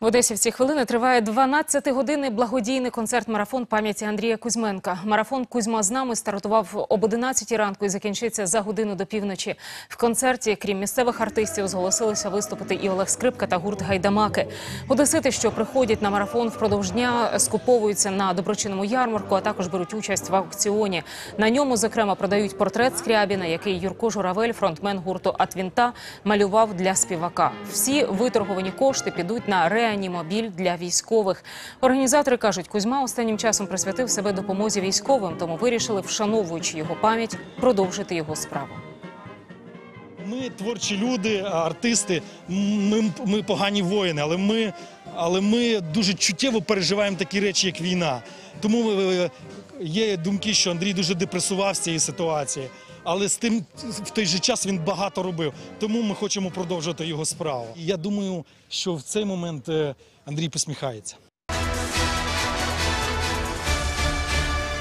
В Одесі в ці хвилини триває 12-годинний благодійний концерт-марафон пам'яті Андрія Кузьменка. Марафон Кузьма з нами стартував об 11 ранку і закінчиться за годину до півночі. В концерті, крім місцевих артистів, зголосилися виступити і Олег Скрипка та гурт Гайдамаки. Одесити, що приходять на марафон впродовж дня, скуповуються на доброчинному ярмарку, а також беруть участь в аукціоні. На ньому, зокрема, продають портрет Скрябіна, який Юрко Журавель, фронтмен гурту Атвінта, малював для співака. Всі виторговані кошти підуть на реанімобіль для військових. Організатори кажуть, Кузьма останнім часом присвятив себе допомозі військовим, тому вирішили, вшановуючи його пам'ять, продовжити його справу. Ми творчі люди, артисти. Ми, ми погані воїни, але ми, але ми дуже чуттєво переживаємо такі речі, як війна. Тому е, є думки, що Андрій дуже депресував з цієї ситуації. Але з тим в той же час він багато робив. Тому ми хочемо продовжувати його справу. Я думаю, що в цей момент е, Андрій посміхається.